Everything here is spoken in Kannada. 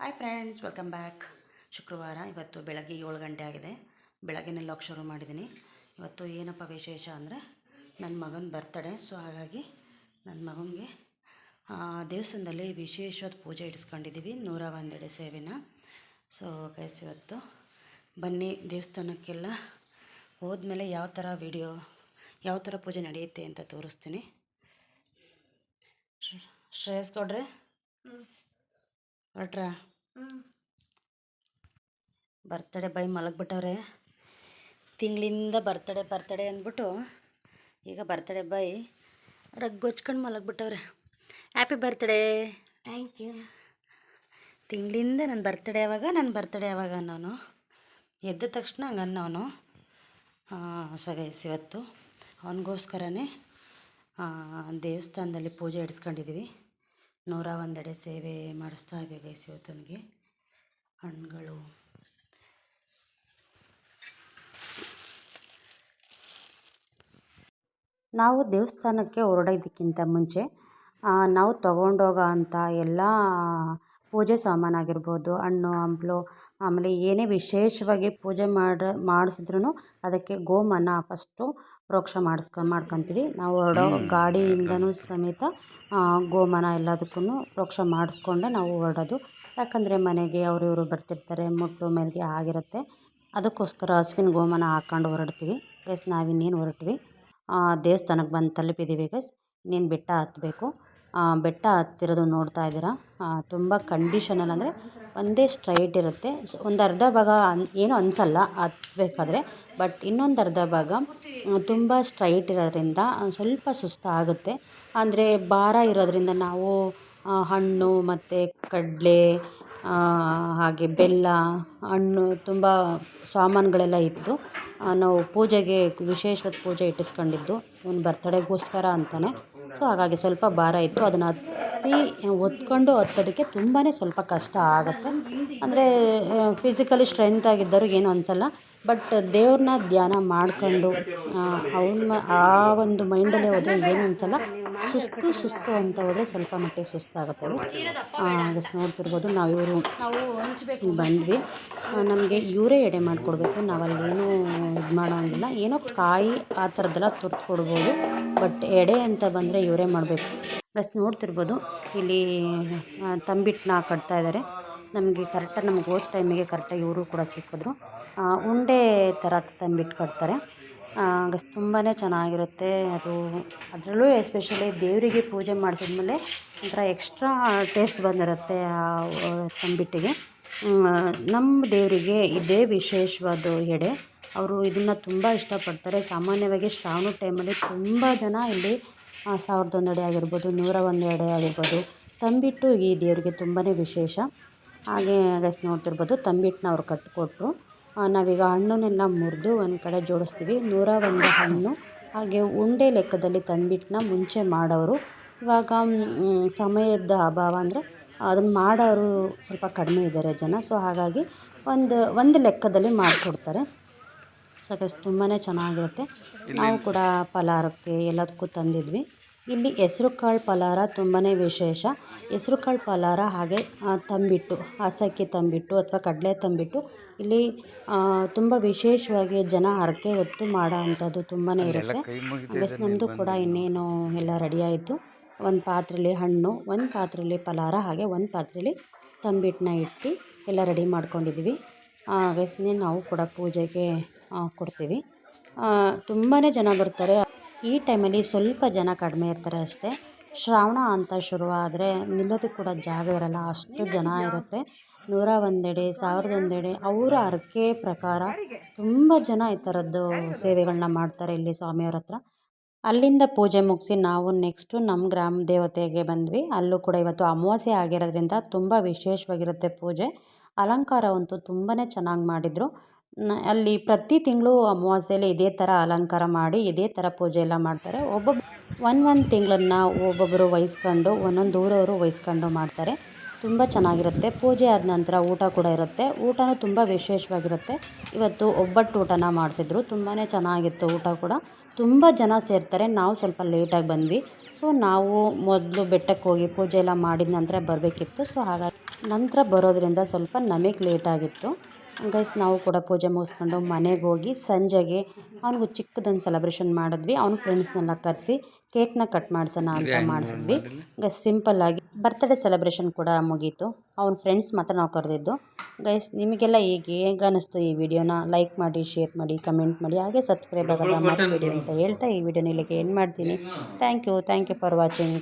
ಹಾಯ್ ಫ್ರೆಂಡ್ಸ್ ವೆಲ್ಕಮ್ ಬ್ಯಾಕ್ ಶುಕ್ರವಾರ ಇವತ್ತು ಬೆಳಗ್ಗೆ ಏಳು ಗಂಟೆ ಆಗಿದೆ. ಬೆಳಗ್ಗೆನೆ ಲಾಕ್ ಶುರು ಮಾಡಿದ್ದೀನಿ ಇವತ್ತು ಏನಪ್ಪ ವಿಶೇಷ ಅಂದರೆ ನನ್ನ ಮಗನ ಬರ್ತಡೆ ಸೊ ಹಾಗಾಗಿ ನನ್ನ ಮಗನಿಗೆ ದೇವಸ್ಥಾನದಲ್ಲಿ ವಿಶೇಷವಾದ ಪೂಜೆ ಇಡಿಸ್ಕೊಂಡಿದ್ದೀವಿ ನೂರ ಒಂದೆಡೆ ಸೇವೆನ. ಸೊ ಕೈಸ್ ಇವತ್ತು ಬನ್ನಿ ದೇವಸ್ಥಾನಕ್ಕೆಲ್ಲ ಹೋದ್ಮೇಲೆ ಯಾವ ಥರ ವಿಡಿಯೋ ಯಾವ ಥರ ಪೂಜೆ ನಡೆಯುತ್ತೆ ಅಂತ ತೋರಿಸ್ತೀನಿ. ಶ್ರ- ಶ್ರೇಯಸ್ ಗೌಡ್ರೆ? ಹೊರಟ್ರಾ? ಬರ್ತಡೇ ಬೈ ಮಲಗ್ಬಿಟ್ಟವ್ರೆ. ತಿಂಗಳಿಂದ ಬರ್ತಡೇ ಬರ್ತಡೇ ಅಂದ್ಬಿಟ್ಟು ಈಗ ಬರ್ತಡೇ ಬೈ ರಗ್ಗೊಚ್ಕೊಂಡು ಮಲಗ್ಬಿಟ್ಟವ್ರೆ. ಹ್ಯಾಪಿ ಬರ್ತಡೇ ಥ್ಯಾಂಕ್ ಯು ತಿಂಗಳಿಂದ ನನ್ನ ಬರ್ತಡೇ ಯಾವಾಗ ನನ್ನ ಬರ್ತಡೇ ಯಾವಾಗ ಅನ್ನೋನು. ಎದ್ದ ತಕ್ಷಣ ಹಂಗೆ ಅನ್ನೋನು. ಸಗೈಸ್ ಇವತ್ತು. ಅವನಿಗೋಸ್ಕರನೇ ದೇವಸ್ಥಾನದಲ್ಲಿ ಪೂಜೆ ಇಡಿಸ್ಕೊಂಡಿದ್ದೀವಿ ನೂರ ಒಂದೆಡೆ ಸೇವೆ ಮಾಡಿಸ್ತಾ ಇದ್ದೀವಿ ಗೈಸ್ ಇವತ್ತನಿಗೆ. ಹಣ್ಣುಗಳು. ನಾವು ದೇವಸ್ಥಾನಕ್ಕೆ ಹೊರಡೋದಕ್ಕಿಂತ ಮುಂಚೆ ನಾವು ತಗೊಂಡೋಗೋ ಅಂಥ ಎಲ್ಲ ಪೂಜೆ ಸಾಮಾನಾಗಿರ್ಬೋದು ಹಣ್ಣು ಹಂಪ್ಲು ಆಮೇಲೆ ಏನೇ ವಿಶೇಷವಾಗಿ ಪೂಜೆ ಮಾಡಿ ಮಾಡ್ಸಿದ್ರೂ ಅದಕ್ಕೆ ಗೋಮನ ಫಸ್ಟು ಪ್ರೋಕ್ಷ ಮಾಡಿಸ್ಕೊ ಮಾಡ್ಕೊತೀವಿ. ನಾವು ಹೊರಡೋ ಗಾಡಿಯಿಂದನೂ ಸಮೇತ ಗೋಮನ ಎಲ್ಲದಕ್ಕೂ ಪ್ರೋಕ್ಷ ಮಾಡಿಸ್ಕೊಂಡೆ ನಾವು ಹೊರಡೋದು. ಯಾಕಂದರೆ ಮನೆಗೆ ಅವರು ಇವರು ಬರ್ತಿರ್ತಾರೆ ಮುಟ್ಟು ಮೇಲೆಗೆ ಆಗಿರುತ್ತೆ. ಅದಕ್ಕೋಸ್ಕರ ಹಸುವಿನ ಗೋಮನ ಹಾಕ್ಕೊಂಡು ಹೊರಡ್ತೀವಿ. ಗೈಸ್ ನಾವಿನ್ನೇನು ಹೊರಟ್ವಿ. ದೇವಸ್ಥಾನಕ್ಕೆ ಬಂದು ತಲುಪಿದ್ದೀವಿ ಗೈಸ್ ಇನ್ನೇನು ಬೆಟ್ಟ ಹತ್ತಬೇಕು. ಬೆಟ್ಟ ಹತ್ತಿರೋದು ನೋಡ್ತಾ ಇದ್ದೀರಾ? ತುಂಬ ಕಂಡೀಷನಲ್ಲಿ ಅಂದರೆ ಒಂದೇ ಸ್ಟ್ರೈಟ್ ಇರುತ್ತೆ. ಸೊ ಒಂದು ಅರ್ಧ ಭಾಗ ಅನ್, ಏನೂ ಅನಿಸಲ್ಲ, ಹತ್ಬೇಕಾದ್ರೆ. ಬಟ್ ಇನ್ನೊಂದು ಅರ್ಧ ಭಾಗ ತುಂಬ ಸ್ಟ್ರೈಟ್ ಇರೋದ್ರಿಂದ ಸ್ವಲ್ಪ ಸ್ವಲ್ಪ ಸುಸ್ತಾಗುತ್ತೆ. ಅಂದರೆ ಭಾರ ಇರೋದ್ರಿಂದ ನಾವು ಹಣ್ಣು ಮತ್ತು ಕಡಲೆ ಹಾಗೆ ಬೆಲ್ಲ, ಹಣ್ಣು ತುಂಬ ಸಾಮಾನುಗಳೆಲ್ಲ ಇತ್ತು. ನಾವು ಪೂಜೆಗೆ ವಿಶೇಷವಾದ ಪೂಜೆ ಇಟ್ಟಿಸ್ಕೊಂಡಿದ್ದು. ಒಂದು ಬರ್ತಡೇಗೋಸ್ಕರ ಅಂತಲೇ ಸೊ ಹಾಗಾಗಿ ಸ್ವಲ್ಪ ಭಾರ ಇತ್ತು. ಅದನ್ನು ಹತ್ತಿ ಹೊತ್ಕೊಂಡು ಹತ್ತೋದಕ್ಕೆ ತುಂಬಾ ಸ್ವಲ್ಪ ಕಷ್ಟ ಆಗುತ್ತೆ. ಅಂದರೆ ಫಿಸಿಕಲಿ ಸ್ಟ್ರೆಂತ್ ಆಗಿದ್ದವ್ರಿಗೆ ಏನು ಅನಿಸಲ್ಲ. ಬಟ್ ದೇವ್ರನ್ನ ಧ್ಯಾನ ಮಾಡ್ಕೊಂಡು ಅವನ್ನ ಆ ಒಂದು ಮೈಂಡಲ್ಲೇ ಹೋದರೆ ಏನು ಅನಿಸಲ್ಲ? ಸುಸ್ತು ಸುಸ್ತು ಅಂತ ಹೋದರೆ ಸ್ವಲ್ಪ ಮಟ್ಟಿಗೆ ಸುಸ್ತಾಗುತ್ತೆ. ಜಸ್ಟ್ ನೋಡ್ತಿರ್ಬೋದು, ನಾವು ಇವರು ನಾವು ಬಂದ್ವಿ ನಮಗೆ ಇವರೇ ಎಡೆ ಮಾಡಿಕೊಡ್ಬೇಕು. ನಾವಲ್ಲೇನೂ ಇದು ಮಾಡೋಂಗಿಲ್ಲ. ಏನೋ ಕಾಯಿ ಆ ಥರದ್ದೆಲ್ಲ ತುರ್ತು ಕೊಡ್ಬೋದು ಬಟ್ ಎಡೆ ಅಂತ ಬಂದರೆ ಇವರೇ ಮಾಡಬೇಕು. ಬಸ್ ನೋಡ್ತಿರ್ಬೋದು, ಇಲ್ಲಿ ತಂಬಿಟ್ಟನ್ನ ಕಟ್ತಾ ಇದ್ದಾರೆ ನಮಗೆ ಕರೆಕ್ಟಾಗಿ ನಮ್ಗೆ ಹೋದ ಟೈಮಿಗೆ ಕರೆಕ್ಟಾಗಿ ಇವರು ಕೂಡ ಸಿಕ್ಕಿದ್ರು. ಉಂಡೆ ಥರ ತಂಬಿಟ್ಟು ಕೊಡ್ತಾರೆ ಗಸ್ ತುಂಬಾ ಚೆನ್ನಾಗಿರುತ್ತೆ. ಅದು ಅದರಲ್ಲೂ ಎಸ್ಪೆಷಲಿ ದೇವರಿಗೆ ಪೂಜೆ ಮಾಡಿಸಿದ್ಮೇಲೆ ಒಂಥರ ಎಕ್ಸ್ಟ್ರಾ ಟೇಸ್ಟ್ ಬಂದಿರುತ್ತೆ ಆ ತಂಬಿಟ್ಟಿಗೆ ನಮ್ಮ ದೇವರಿಗೆ ಇದೇ ವಿಶೇಷವಾದ ಎಡೆ. ಅವರು ಇದನ್ನು ತುಂಬ ಇಷ್ಟಪಡ್ತಾರೆ. ಸಾಮಾನ್ಯವಾಗಿ ಶ್ರಾವಣ ಟೈಮಲ್ಲಿ ತುಂಬ ಜನ ಇಲ್ಲಿ ಸಾವಿರದ ಒಂದು ಎಡೆ ಆಗಿರ್ಬೋದು ನೂರ ಒಂದು ಎಡೆ ಆಗಿರ್ಬೋದು ತಂಬಿಟ್ಟು ಈ ದೇವರಿಗೆ ತುಂಬಾ ವಿಶೇಷ. ಹಾಗೆ ಗೈಸ್ ನೋಡ್ತಿರ್ಬೋದು ತಂಬಿಟ್ಟನ್ನ ಅವ್ರು ಕಟ್ಟಿಕೊಟ್ರು ನಾವೀಗ ಹಣ್ಣನ್ನೆಲ್ಲ ಮುರಿದು ಒಂದು ಕಡೆ ಜೋಡಿಸ್ತೀವಿ. ನೂರ ಒಂದು ಹಣ್ಣು. ಹಾಗೆ ಉಂಡೆ ಲೆಕ್ಕದಲ್ಲಿ ತಂಬಿಟ್ಟನ್ನ ಮುಂಚೆ ಮಾಡೋರು. ಇವಾಗ ಸಮಯದ ಅಭಾವ ಅಂದರೆ ಅದನ್ನು ಮಾಡೋರು ಸ್ವಲ್ಪ ಕಡಿಮೆ ಇದ್ದಾರೆ ಜನ. ಸೊ ಹಾಗಾಗಿ ಒಂದು ಒಂದು ಲೆಕ್ಕದಲ್ಲಿ ಮಾಡಿಕೊಡ್ತಾರೆ. ಸಾಕಷ್ಟು ತುಂಬಾ ಚೆನ್ನಾಗಿರುತ್ತೆ. ನಾವು ಕೂಡ ಫಲಾರಕ್ಕೆ ಎಲ್ಲದಕ್ಕೂ ತಂದಿದ್ವಿ. ಇಲ್ಲಿ ಹೆಸ್ರು ಕಾಳು ಪಲಾರ ತುಂಬಾ ವಿಶೇಷ. ಹೆಸ್ರು ಕಾಳು ಪಲಾರ ಹಾಗೆ ತಂಬಿಟ್ಟು ಹಸಕ್ಕಿ ತಂಬಿಟ್ಟು ಅಥವಾ ಕಡಲೆ ತಂಬಿಟ್ಟು ಇಲ್ಲಿ ತುಂಬ ವಿಶೇಷವಾಗಿ ಜನ ಹರಕೆ ಹೊತ್ತು ಮಾಡೋ ಅಂಥದ್ದು ತುಂಬಾ ಇರುತ್ತೆ. ಪ್ಲಸ್ ನಮ್ಮದು ಕೂಡ ಇನ್ನೇನು ಎಲ್ಲ ರೆಡಿ ಆಯಿತು. ಒಂದು ಪಾತ್ರೆಯಲ್ಲಿ ಹಣ್ಣು ಒಂದು ಪಾತ್ರೆಯಲ್ಲಿ ಪಲಾರ ಹಾಗೆ ಒಂದು ಪಾತ್ರೆಯಲ್ಲಿ ತಂಬಿಟ್ಟನ್ನ ಇಟ್ಟು ಎಲ್ಲ ರೆಡಿ ಮಾಡ್ಕೊಂಡಿದ್ದೀವಿ ಗೈಸ್ನೇ ನಾವು ಕೂಡ ಪೂಜೆಗೆ ಕೊಡ್ತೀವಿ. ತುಂಬಾ ಜನ ಬರ್ತಾರೆ. ಈ ಟೈಮಲ್ಲಿ ಸ್ವಲ್ಪ ಜನ ಕಡಿಮೆ ಇರ್ತಾರೆ ಅಷ್ಟೇ. ಶ್ರಾವಣ ಅಂತ ಶುರುವಾದರೆ ನಿಲ್ಲೋದಕ್ಕೆ ಕೂಡ ಜಾಗ ಇರಲ್ಲ, ಅಷ್ಟು ಜನ ಇರುತ್ತೆ. ನೂರ ಒಂದೆಡೆ, ಸಾವಿರದ ಒಂದೆಡೆ, ಅವರ ಹರಕೆ ಪ್ರಕಾರ ತುಂಬ ಜನ ಈ ಥರದ್ದು ಸೇವೆಗಳನ್ನ ಮಾಡ್ತಾರೆ ಇಲ್ಲಿ ಸ್ವಾಮಿಯವ್ರ ಹತ್ರ. ಅಲ್ಲಿಂದ ಪೂಜೆ ಮುಗಿಸಿ ನಾವು ನೆಕ್ಸ್ಟು ನಮ್ಮ ಗ್ರಾಮ ದೇವತೆಗೆ ಬಂದ್ವಿ. ಅಲ್ಲೂ ಕೂಡ ಇವತ್ತು ಅಮಾವಾಸ್ಯೆ ಆಗಿರೋದ್ರಿಂದ ತುಂಬ ವಿಶೇಷವಾಗಿರುತ್ತೆ ಪೂಜೆ. ಅಲಂಕಾರವಂತೂ ತುಂಬಾ ಚೆನ್ನಾಗಿ ಮಾಡಿದರು. ಅಲ್ಲಿ ಪ್ರತಿ ತಿಂಗಳು ಅಮಾವಾಸ್ಯೆಯಲ್ಲಿ ಇದೇ ಥರ ಅಲಂಕಾರ ಮಾಡಿ, ಇದೇ ಥರ ಪೂಜೆ ಎಲ್ಲ ಮಾಡ್ತಾರೆ. ಒಬ್ಬೊಬ್ಬ ಒಂದು ಒಂದು ತಿಂಗಳನ್ನು ಒಬ್ಬೊಬ್ಬರು ವಹಿಸ್ಕೊಂಡು, ಒಂದೊಂದು ಊರವರು ವಹಿಸ್ಕೊಂಡು ಮಾಡ್ತಾರೆ. ತುಂಬ ಚೆನ್ನಾಗಿರುತ್ತೆ. ಪೂಜೆ ಆದ ನಂತರ ಊಟ ಕೂಡ ಇರುತ್ತೆ. ಊಟನೂ ತುಂಬ ವಿಶೇಷವಾಗಿರುತ್ತೆ. ಇವತ್ತು ಒಬ್ಬಟ್ಟು ಊಟನ ಮಾಡಿಸಿದ್ರು. ತುಂಬಾ ಚೆನ್ನಾಗಿತ್ತು ಊಟ ಕೂಡ. ತುಂಬ ಜನ ಸೇರ್ತಾರೆ. ನಾವು ಸ್ವಲ್ಪ ಲೇಟಾಗಿ ಬಂದ್ವಿ. ಸೊ, ನಾವು ಮೊದಲು ಬೆಟ್ಟಕ್ಕೆ ಹೋಗಿ ಪೂಜೆ ಎಲ್ಲ ಮಾಡಿದ ನಂತರ ಬರಬೇಕಿತ್ತು. ಸೊ, ಹಾಗಾಗಿ ನಂತರ ಬರೋದ್ರಿಂದ ಸ್ವಲ್ಪ ನಮಗೆ ಲೇಟಾಗಿತ್ತು. ಗೈಸ್ ನಾವು ಕೂಡ ಪೂಜೆ ಮುಗಿಸ್ಕೊಂಡು ಮನೆಗೆ ಹೋಗಿ ಸಂಜೆಗೆ ಅವ್ನಿಗೂ ಚಿಕ್ಕದೊಂದು ಸೆಲೆಬ್ರೇಷನ್ ಮಾಡಿದ್ವಿ. ಅವ್ನ ಫ್ರೆಂಡ್ಸ್ನೆಲ್ಲ ಕರೆಸಿ ಕೇಕ್ನ ಕಟ್ ಮಾಡಿಸೋಣ ಅಂತ ಮಾಡಿಸಿದ್ವಿ. ಗೈಸ್ ಸಿಂಪಲ್ಲಾಗಿ ಬರ್ತ್ಡೇ ಸೆಲೆಬ್ರೇಷನ್ ಕೂಡ ಮುಗೀತು. ಅವ್ನ ಫ್ರೆಂಡ್ಸ್ ಮಾತ್ರ ನಾವು ಕರೆದಿದ್ದು. ಗೈಸ್ ನಿಮಗೆಲ್ಲ ಈಗ ಹೇಗೆ ಅನ್ನಿಸ್ತು ಈ ವಿಡಿಯೋನ? ಲೈಕ್ ಮಾಡಿ ಶೇರ್ ಮಾಡಿ ಕಮೆಂಟ್ ಮಾಡಿ ಹಾಗೆ ಸಬ್ಸ್ಕ್ರೈಬ್ ಆಗೋದ ಮರಿಬೇಡಿ ಅಂತ ಹೇಳ್ತಾ ಈ ವಿಡಿಯೋನ ಇಲ್ಲಿಗೆ ಏನು ಮಾಡ್ತೀನಿ. Thank you thank you for watching